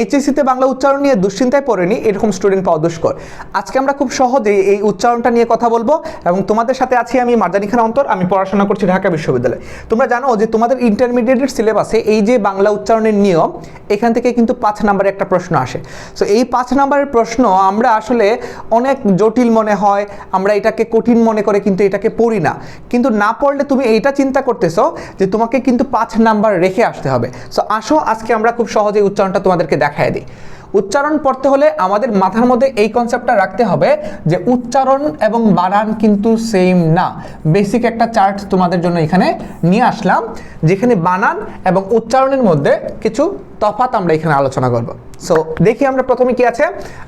এইচএসসিতে বাংলা উচ্চারণ নিয়ে দুশ্চিন্তায় পড়েনি এরকম স্টুডেন্ট পাওয়া দুষ্কর। আজকে আমরা খুব সহজেই এই উচ্চারণটা নিয়ে কথা বলব এবং তোমাদের সাথে আছি আমি মার্জানি খান অন্তর, আমি পড়াশোনা করছি ঢাকা বিশ্ববিদ্যালয়ে। তোমরা জানো যে তোমাদের ইন্টারমিডিয়েটের সিলেবাসে এই যে বাংলা উচ্চারণের নিয়ম, এখান থেকে কিন্তু পাঁচ নাম্বারে একটা প্রশ্ন আসে। সো এই পাঁচ নাম্বারের প্রশ্ন আমরা আসলে অনেক জটিল মনে হয়, আমরা এটাকে কঠিন মনে করে কিন্তু এটাকে পড়ি না। কিন্তু না পড়লে তুমি এইটা চিন্তা করতেছো যে তোমাকে কিন্তু পাঁচ নাম্বার রেখে আসতে হবে। সো আসো, আজকে আমরা খুব সহজে উচ্চারণটা তোমাদেরকে দেখায় দিই। উচ্চারণ পড়তে হলে আমাদের মাথার মধ্যে এই কনসেপ্টটা রাখতে হবে যে উচ্চারণ এবং বানান কিন্তু সেম না। বেসিক একটা চার্ট তোমাদের জন্য এখানে নিয়ে আসলাম, যেখানে বানান এবং উচ্চারণের মধ্যে কিছু তফাৎ আমরা এখানে আলোচনা করব। সো দেখি আমরা প্রথমে কি আছে।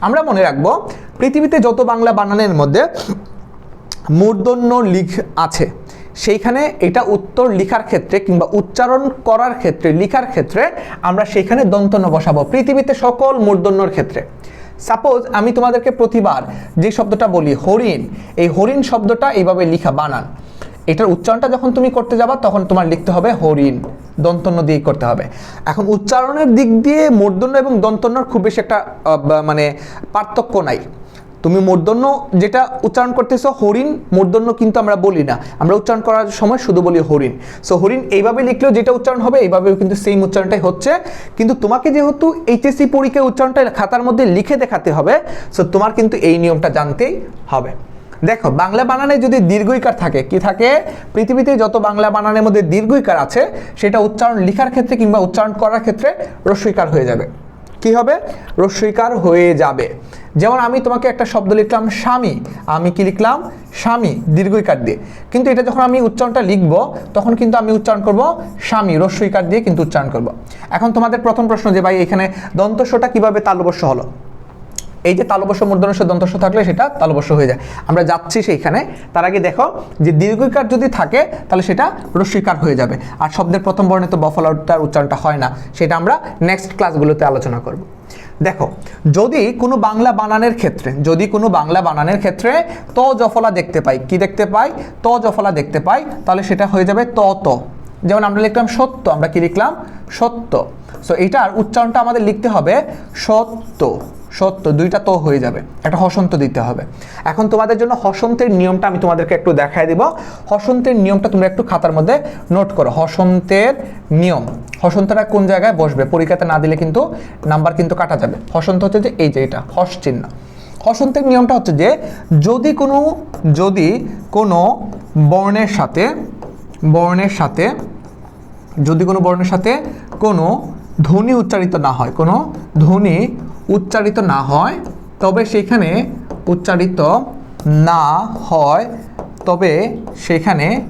আমরা মনে রাখব, পৃথিবীতে যত বাংলা বানানের মধ্যে মূর্ধন্য লিখ আছে সেইখানে এটা উত্তর লিখার ক্ষেত্রে কিংবা উচ্চারণ করার ক্ষেত্রে, লিখার ক্ষেত্রে আমরা সেইখানে দন্তন্য বসাবো, পৃথিবীতে সকল মূর্ধন্যর ক্ষেত্রে। সাপোজ আমি তোমাদেরকে প্রতিবার যে শব্দটা বলি, হরিণ, এই হরিণ শব্দটা এইভাবে লিখা, বানান। এটার উচ্চারণটা যখন তুমি করতে যাবা, তখন তোমার লিখতে হবে হরিণ দন্তন্য দিয়ে করতে হবে। এখন উচ্চারণের দিক দিয়ে মূর্ধন্য এবং দন্তন্যর খুব বেশি একটা মানে পার্থক্য নাই। তুমি মূর্ধন্য যেটা উচ্চারণ করতেছো, হরিণ, মূর্ধন্য কিন্তু আমরা বলি না। আমরা উচ্চারণ করার সময় শুধু বলি হরিণ। সো হরিণ এইভাবে লিখলেও যেটা উচ্চারণ হবে, এইভাবেও কিন্তু সেম উচ্চারণটাই হচ্ছে। কিন্তু তোমাকে যেহেতু এইচএসসি পরীক্ষায় উচ্চারণটা খাতার মধ্যে লিখে দেখাতে হবে সো তোমার কিন্তু এই নিয়মটা জানতেই হবে। দেখো, বাংলা বানানে যদি দীর্ঘইকার থাকে, কি থাকে? পৃথিবীতে যত বাংলা বানানের মধ্যে দীর্ঘইকার আছে, সেটা উচ্চারণ লেখার ক্ষেত্রে কিংবা উচ্চারণ করার ক্ষেত্রে রস্বইকার হয়ে যাবে। কি হবে? রস্বীকার হয়ে যাবে। যেমন আমি তোমাকে একটা শব্দ লিখলাম, স্বামী। আমি কি লিখলাম? স্বামী, দীর্ঘইকার দিয়ে। কিন্তু এটা যখন আমি উচ্চারণটা লিখব, তখন কিন্তু আমি উচ্চারণ করব স্বামী রস্বইকার দিয়ে কিন্তু উচ্চারণ করব। এখন তোমাদের প্রথম প্রশ্ন যে, ভাই, এখানে দন্তস্বটা কীভাবে তালবস্য হলো? এই যে তালবস্য মূর্ধনস্য দন্তস্য থাকলে সেটা তালবস্য হয়ে যায়। আমরা যাচ্ছি সেইখানে। তার আগে দেখো যে দীর্ঘিকার যদি থাকে, তাহলে সেটা রস্বীকার হয়ে যাবে। আর শব্দের প্রথম বর্ণে তো বফলাটার উচ্চারণটা হয় না। সেটা আমরা নেক্সট ক্লাসগুলোতে আলোচনা করব। দেখো, যদি কোনো বাংলা বানানের ক্ষেত্রে, যদি কোনো বাংলা বানানের ক্ষেত্রে ত জফলা দেখতে পাই, কি দেখতে পাই? ত জফলা দেখতে পাই, তাহলে সেটা হয়ে যাবে ত ত। যেমন আমরা লিখলাম সত্য, আমরা কি লিখলাম? সত্য। সো এইটার উচ্চারণটা আমাদের লিখতে হবে সত্য। সত্য, দুইটা তো হয়ে যাবে। একটা হসন্ত দিতে হবে। এখন তোমাদের জন্য হসন্তের নিয়মটা আমি তোমাদেরকে একটু দেখায় দিব। হসন্তের নিয়মটা তোমরা একটু খাতার মধ্যে নোট করো। হসন্তের নিয়ম। হসন্তটা কোন জায়গায় বসবে? পরীক্ষাতে না দিলে কিন্তু নাম্বার কিন্তু কাটা যাবে। হসন্ত হচ্ছে যে এই যে এটা হস চিহ্ন হসন্তের নিয়মটা হচ্ছে যে যদি কোনো যদি কোনো বর্ণের সাথে বর্ণের সাথে, যদি কোনো বর্ণের সাথে কোনো ধ্বনি উচ্চারিত না হয়, কোনো ধ্বনি উচ্চারিত না হয়, তবে সেখানে উচ্চারিত না হয়, তবে সেখানে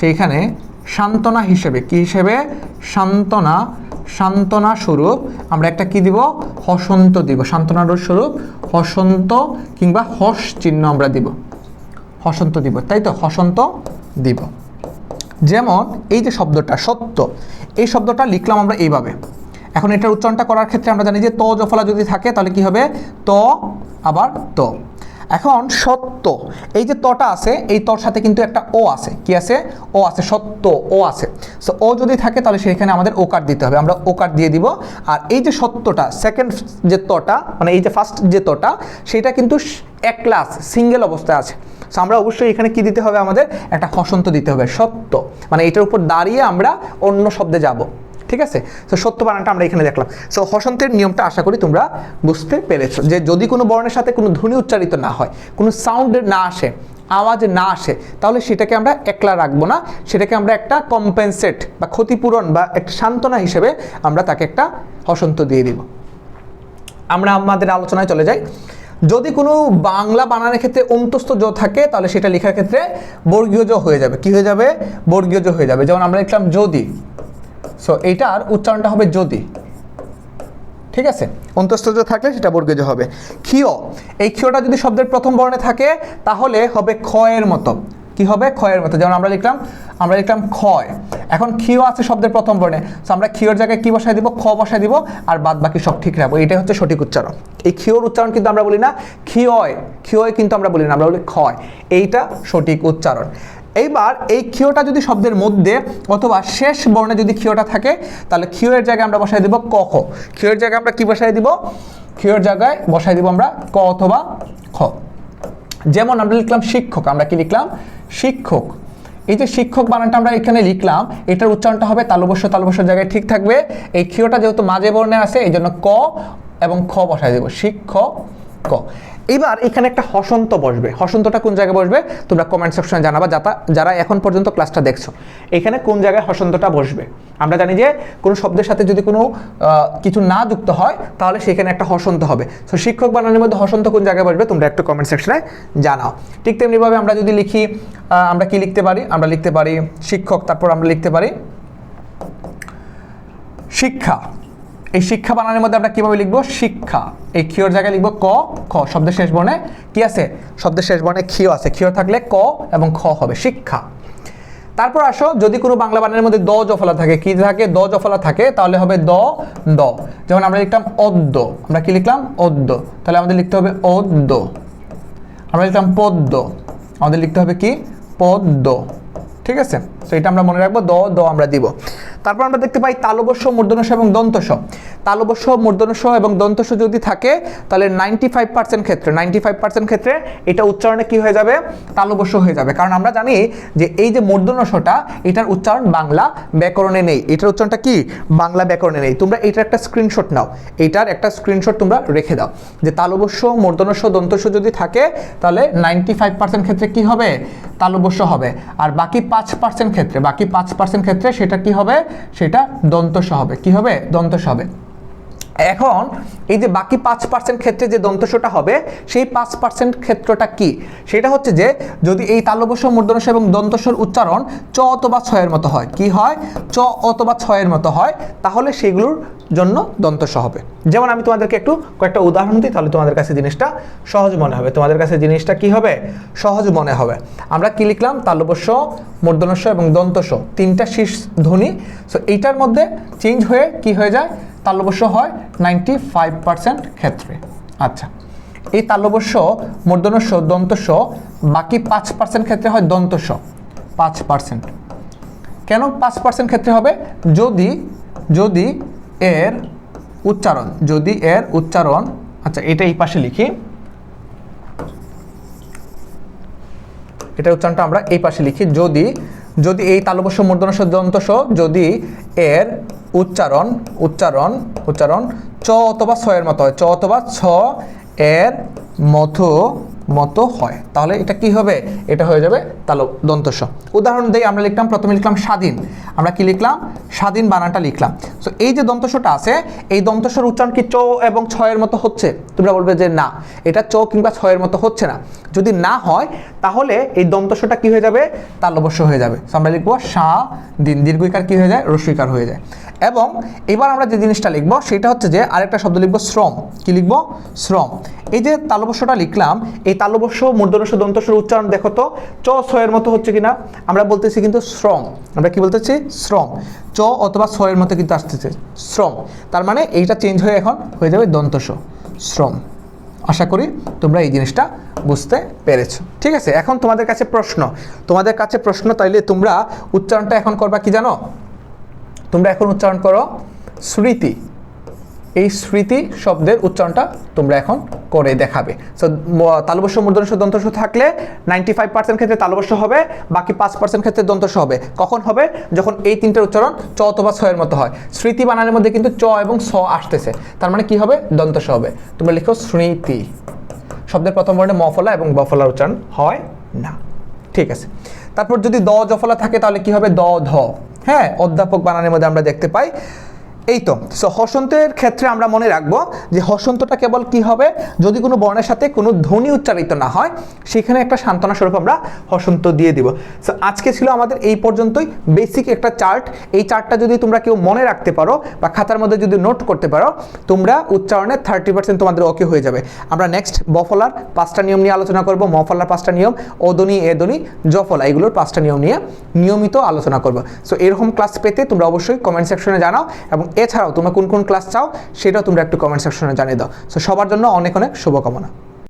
সেইখানে সান্ত্বনা হিসেবে, কি হিসেবে? সান্ত্বনা সান্ত্বনা স্বরূপ। আমরা একটা কি দিব? হসন্ত দিব। সান্ত্বনার স্বরূপ হসন্ত কিংবা হস চিহ্ন আমরা দিব। হসন্ত দিব, তাই তো? হসন্ত দিব। যেমন এই যে শব্দটা সত্য, এই শব্দটা লিখলাম আমরা এইভাবে। এখন এটার উচ্চারণটা করার ক্ষেত্রে আমরা জানি যে ত জফলা যদি থাকে, তাহলে কি হবে? ত, আবার ত। এখন সত্য, এই যে তটা আছে, এই তর সাথে কিন্তু একটা ও আছে। কি আছে? ও আছে, সত্য, ও আছে। সো ও যদি থাকে, তাহলে সেখানে আমাদের ওকার দিতে হবে। আমরা ওকার দিয়ে দিব। আর এই যে সত্যটা সেকেন্ড যে তটা মানে এই যে ফার্স্ট যে তটা, সেটা কিন্তু এক ক্লাস সিঙ্গেল অবস্থায় আছে। সো আমরা অবশ্যই এখানে কি দিতে হবে আমাদের? একটা হসন্ত দিতে হবে, সত্য। মানে এটার উপর দাঁড়িয়ে আমরা অন্য শব্দে যাব। ঠিক আছে? তো সত্য বানানটা আমরা এখানে দেখলাম। সো হসন্তের নিয়মটা আশা করি তোমরা বুঝতে পেরেছ যে যদি কোনো বর্ণের সাথে কোনো ধ্বনি উচ্চারিত না হয়, কোনো সাউন্ড না আসে, আওয়াজ না আসে, তাহলে সেটাকে আমরা একলা রাখব না। সেটাকে আমরা একটা কম্পেনসেট বা ক্ষতিপূরণ বা একটা সান্ত্বনা হিসেবে আমরা তাকে একটা হসন্ত দিয়ে দিব। আমরা আমাদের আলোচনায় চলে যাই। যদি কোনো বাংলা বানানোর ক্ষেত্রে অন্তস্থ জ থাকে, তাহলে সেটা লেখার ক্ষেত্রে বর্গীয় জ হয়ে যাবে। কি হয়ে যাবে? বর্গীয় জ হয়ে যাবে। যেমন আমরা লিখলাম যদি। সো এইটার উচ্চারণটা হবে যদি। ঠিক আছে? অন্তস্থ জ থাকলে সেটা বর্গীয় জ হবে। ক্ষীয়। এই ক্ষীয়টা যদি শব্দের প্রথম বর্ণে থাকে, তাহলে হবে ক্ষয়ের মতো। কি হবে? ক্ষয়ের মতো। যেমন আমরা লিখলাম আমরা লিখলাম ক্ষয়। এখন ক্ষীয় আছে শব্দের প্রথম বর্ণে। সো আমরা ক্ষীয়র জায়গায় কি বসায় দিব? খ বসায় দিব, আর বাদ বাকি সব ঠিক রাখব। এটাই হচ্ছে সঠিক উচ্চারণ। এই ক্ষীয়র উচ্চারণ কিন্তু আমরা বলি না ক্ষীয়। ক্ষীয় কিন্তু আমরা বলি না, আমরা বলি ক্ষয়। এইটা সঠিক উচ্চারণ। এইবার এই ক্ষীয়টা যদি শব্দের মধ্যে অথবা শেষ বর্ণে যদি ক্ষীয়টা থাকে, তাহলে ক্ষীয়ের জায়গায় আমরা বসাই দিব ক, খ। ক্ষীয়ের জায়গায় আমরা কি বসাই দিব? ক্ষীয়ের জায়গায় বসাই দিব আমরা ক অথবা খ। যেমন আমরা লিখলাম শিক্ষক, আমরা কি লিখলাম? শিক্ষক। এই যে শিক্ষক বানানটা আমরা এখানে লিখলাম, এটার উচ্চারণটা হবে তালবস্য তালবস্য জায়গায় ঠিক থাকবে। এই ক্ষীয়টা যেহেতু মাঝে বর্ণে আছে এই জন্য ক এবং খ বসাই দেব। শিক্ষক, ক। এবার এখানে একটা হসন্ত বসবে। হসন্তটা কোন জায়গায় বসবে? তোমরা কমেন্ট সেকশনে জানাবা, যাতা, যারা এখন পর্যন্ত ক্লাসটা দেখছ। এখানে কোন জায়গায় হসন্তটা বসবে? আমরা জানি যে কোনো শব্দের সাথে যদি কোনো কিছু না যুক্ত হয়, তাহলে সেখানে একটা হসন্ত হবে। সো শিক্ষক বানানোর মধ্যে হসন্ত কোন জায়গায় বসবে? তোমরা একটু কমেন্ট সেকশনে জানাও। ঠিক তেমনিভাবে আমরা যদি লিখি আমরা কি লিখতে পারি? আমরা লিখতে পারি শিক্ষক, তারপর আমরা লিখতে পারি শিক্ষা। এই শিক্ষা বানানোর মধ্যে আমরা কীভাবে লিখব? শিক্ষা। এই ক্ষীয়র জায়গায় লিখব ক, খ, শব্দের শেষ বর্ণে কি আছে? শব্দের শেষ বর্ণে ক্ষীয় আছে। ক্ষীয় থাকলে ক এবং খ হবে শিক্ষা। তারপর আসো, যদি কোনো বাংলা বানানের মধ্যে দ জফলা থাকে, কি থাকে? দ জফলা থাকে, তাহলে হবে দ দ। যেমন আমরা লিখলাম অদ্য আমরা কি লিখলাম? অদ্য তাহলে আমাদের লিখতে হবে অদ্য আমরা লিখলাম পদ্য আমাদের লিখতে হবে কি? পদ্য ঠিক আছে? তো এটা আমরা মনে রাখব, দ দ আমরা দিব। তারপর আমরা দেখতে পাই তালবস্য মূর্ধনস এবং দন্তস্ব তালবস্য মূর্ধনস্য এবং দন্তস্ব যদি থাকে, তাহলে নাইনটি ফাইভ পার্সেন্ট ক্ষেত্রে নাইনটি ফাইভ পার্সেন্ট ক্ষেত্রে এটা উচ্চারণে কি হয়ে যাবে? তালবস্য হয়ে যাবে। কারণ আমরা জানি যে এই যে মূর্ধন্যস্যটা এটার উচ্চারণ বাংলা ব্যাকরণে নেই। এটার উচ্চারণটা কি? বাংলা ব্যাকরণে নেই। তোমরা এটার একটা স্ক্রিনশট নাও। এটার একটা স্ক্রিনশট তোমরা রেখে দাও। যে তালবস্য মূর্ধনস্য দন্তস্য যদি থাকে, তাহলে নাইনটি ফাইভ পার্সেন্ট ক্ষেত্রে কি হবে? তালবস্য হবে। আর বাকি পাঁচ পার্সেন্ট ক্ষেত্রে, বাকি পাঁচ পার্সেন্ট ক্ষেত্রে সেটা কি হবে? সেটা দন্তস্য হবে। কি হবে? দন্তস্য হবে। এখন এই যে বাকি পাঁচ পার্সেন্ট ক্ষেত্রে যে দন্তস্বটা হবে, সেই পাঁচ পার্সেন্ট ক্ষেত্রটা কি? সেটা হচ্ছে যে যদি এই তালবস্য মূর্ধনস্য এবং দন্তস্বর উচ্চারণ চ অথবা ছয়ের মতো হয়, কি হয়? চ অথবা ছয়ের মতো হয়, তাহলে সেগুলোর জন্য দন্তস্ব হবে। যেমন আমি তোমাদেরকে একটু কয়েকটা উদাহরণ দিই, তাহলে তোমাদের কাছে জিনিসটা সহজ মনে হবে। তোমাদের কাছে জিনিসটা কি হবে? সহজ মনে হবে। আমরা কি লিখলাম? তালবস্য মূর্ধনস্য এবং দন্তস্ব। তিনটা শীর্ষ ধ্বনি। সো এইটার মধ্যে চেঞ্জ হয়ে কি হয়ে যায়? তালবস্য হয় নাইনটি ফাইভ পার্সেন্ট ক্ষেত্রে। আচ্ছা। এই তালবস্য মূর্ধনস্য দন্তস্য বাকি পাঁচ পার্সেন্ট ক্ষেত্রে হয় দন্তস্য পাঁচ পার্সেন্ট কেন পাঁচ পার্সেন্ট ক্ষেত্রে হবে? যদি যদি এর উচ্চারণ, যদি এর উচ্চারণ আচ্ছা এটা এই পাশে লিখি। এটা উচ্চারণটা আমরা এই পাশে লিখি, যদি যদি এই তালবস্য মূর্ধনস্য দন্তস্ব যদি এর উচ্চারণ উচ্চারণ উচ্চারণ, চ অথবা ছ এর মতো হয়, চ অথবা ছ এর মতো মতো হয়। তাহলে এটা কি হবে? এটা হয়ে যাবে তালো দন্তস্ব উদাহরণ দেই আমরা লিখলাম, প্রথমে লিখলাম স্বাধীন। আমরা কি লিখলাম? স্বাধীন বানানটা লিখলাম। সো এই যে দন্তস্বটা আছে, এই দন্তস্বর উচ্চারণ কি চ এবং ছয়ের মতো হচ্ছে? তোমরা বলবে যে না। এটা চ কিংবা ছয়ের মতো হচ্ছে না। যদি না হয়, তাহলে এই দন্তস্বটা কি হয়ে যাবে? তালবস্য হয়ে যাবে। So, আমরা লিখব সা, দিন দীর্ঘিকার কি হয়ে যায়? রস্বীকার হয়ে যায়। এবং এবার আমরা যে জিনিসটা লিখব, সেটা হচ্ছে যে আরেকটা শব্দ লিখব শ্রম। কি লিখব? শ্রম। এই যে তালবস্যটা লিখলাম, এই তালবস্য মূর্ধনস্য দন্তস্বর উচ্চারণ দেখো তো, চ ছয়ের মতো হচ্ছে কিনা? আমরা বলতেছি কিন্তু শ্রম। আমরা কি বলতেছি? শ্রম। চ অথবা ছয়ের মতো কিন্তু আসতেছে। শ্রম। তার মানে এইটা চেঞ্জ হয়ে এখন হয়ে যাবে দন্তস্ব শ্রম। আশা করি তোমরা এই জিনিসটা বুঝতে পেরেছ। ঠিক আছে, এখন তোমাদের কাছে প্রশ্ন। তোমাদের কাছে প্রশ্ন তাইলে তোমরা উচ্চারণটা এখন করবা কি জানো? তোমরা এখন উচ্চারণ করো স্মৃতি। এই স্মৃতি শব্দের উচ্চারণটা তোমরা এখন করে দেখাবে। সো তালবস্য মূর্ধনস্য দন্তস্ব থাকলে নাইনটি ফাইভ পার্সেন্ট ক্ষেত্রে তালবস্য হবে, বাকি পাঁচ পার্সেন্ট ক্ষেত্রে দন্তস্ব হবে। কখন হবে? যখন এই তিনটের উচ্চারণ চ অথবা ছয়ের মতো হয়। স্মৃতি বানানোর মধ্যে কিন্তু চ এবং স আসতেছে। তার মানে কি হবে? দন্তস্ব হবে। তোমরা লিখো স্মৃতি। শব্দের প্রথম বর্ণে মফলা এবং বফলার উচ্চারণ হয় না। ঠিক আছে। তারপর যদি দ জফলা থাকে তাহলে কি হবে? দ, ধ। হ্যাঁ অধ্যাপক বানানোর মধ্যে আমরা দেখতে পাই। এই তো সো হসন্তের ক্ষেত্রে আমরা মনে রাখব যে হসন্তটা কেবল কি হবে? যদি কোনো বর্ণের সাথে কোনো ধ্বনি উচ্চারিত না হয়, সেখানে একটা সান্ত্বনা স্বরূপ আমরা হসন্ত দিয়ে দিব। সো আজকে ছিল আমাদের এই পর্যন্তই। বেসিক একটা চার্ট এই চার্টটা যদি তোমরা কেউ মনে রাখতে পারো বা খাতার মধ্যে যদি নোট করতে পারো, তোমরা উচ্চারণে থার্টি পার্সেন্ট তোমাদের ওকে হয়ে যাবে। আমরা নেক্সট বফলার পাঁচটা নিয়ম নিয়ে আলোচনা করব। মফলার পাঁচটা নিয়ম ওদনি এদনি, জফলা এগুলোর পাঁচটা নিয়ম নিয়ে নিয়মিত আলোচনা করব। সো এরকম ক্লাস পেতে তোমরা অবশ্যই কমেন্ট সেকশনে জানাও এবং এছাড়াও তোমরা কোন কোন ক্লাস চাও, সেটাও তোমরা একটু কমেন্ট সেকশনে জানিয়ে দাও। সো সবার জন্য অনেক অনেক শুভকামনা।